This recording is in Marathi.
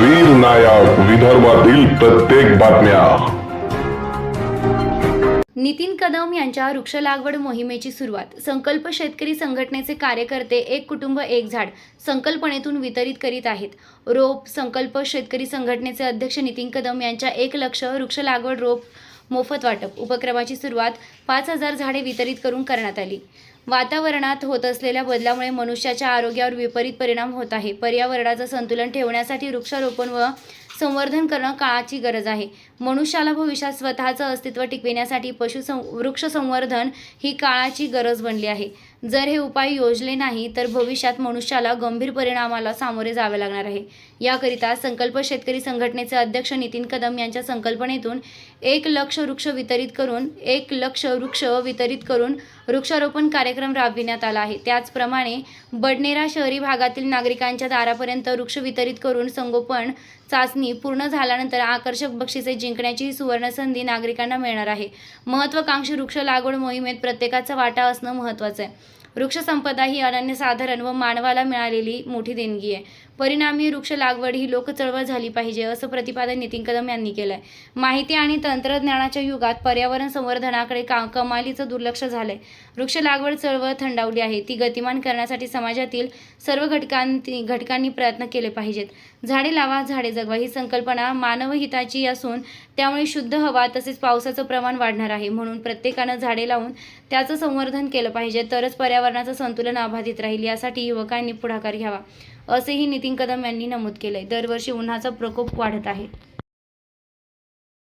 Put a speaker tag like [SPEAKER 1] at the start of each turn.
[SPEAKER 1] वीर नायक विदर्भातील प्रत्येक बातम्या.
[SPEAKER 2] नितीन कदम यांच्या वृक्ष लागवड मोहिमेची सुरुवात. संकल्प शेतकरी संघटनेचे कार्यकर्ते एक कुटुंब एक झाड संकल्पनेतून वितरित करीत आहेत. रोप संकल्प शेतकरी संघटनेचे अध्यक्ष नितीन कदम यांच्या एक लक्ष वृक्ष लागवड रोप मोफत वाटप उपक्रमाची सुरुवात पाच हजार झाडे वितरित करून करण्यात आली. वातावरणात होत असलेल्या बदलामुळे मनुष्याच्या आरोग्यावर विपरीत परिणाम होत आहे. पर्यावरणाचं संतुलन ठेवण्यासाठी वृक्षारोपण व संवर्धन करणं काळाची गरज आहे. मनुष्याला भविष्यात स्वतःचं अस्तित्व टिकविण्यासाठी पशु सं वृक्ष संवर्धन ही काळाची गरज बनली आहे. जर हे उपाय योजले नाही तर भविष्यात मनुष्याला गंभीर परिणामाला सामोरे जावे लागणार आहे. याकरिता संकल्प शेतकरी संघटनेचे अध्यक्ष नितीन कदम यांच्या संकल्पनेतून एक लक्ष वृक्ष वितरित करून एक लक्ष वृक्ष वितरित करून वृक्षारोपण कार्यक्रम राबविण्यात आला आहे. त्याचप्रमाणे बडनेरा शहरी भागातील नागरिकांच्या दारापर्यंत वृक्ष वितरित करून संगोपन चाचणी पूर्ण झाल्यानंतर आकर्षक बक्षिसे जिंकण्याची ही सुवर्णसंधी नागरिकांना मिळणार आहे. महत्वाकांक्षी वृक्ष लागवड मोहिमेत प्रत्येकाचा वाटा असणं महत्त्वाचं आहे. वृक्षसंपदा ही अनन्यसाधारण व मानवाला मिळालेली मोठी देणगी आहे. परिणामी वृक्ष लागवड ही लोकचळवळ झाली पाहिजे असं प्रतिपादन नितीन कदम यांनी केलं आहे माहिती आणि तंत्रज्ञानाच्या युगात पर्यावरण संवर्धनाकडे का कमालीचं दुर्लक्ष झालंय. वृक्ष लागवड चळवळ थंडावली आहे. ती गतिमान करण्यासाठी समाजातील सर्व घटकांनी घटकांनी प्रयत्न केले पाहिजेत. झाडे लावा झाडे जगवा ही संकल्पना मानवहिताची असून त्यामुळे शुद्ध हवा तसेच पावसाचं प्रमाण वाढणार आहे. म्हणून प्रत्येकानं झाडे लावून त्याचं संवर्धन केलं पाहिजे. तरच पर्यावरणाचं संतुलन अबाधित राहील. यासाठी युवकांनी पुढाकार घ्यावा असेही नितीन कदम यांनी नमूद केलंय. दरवर्षी उन्हाचा प्रकोप वाढत आहे.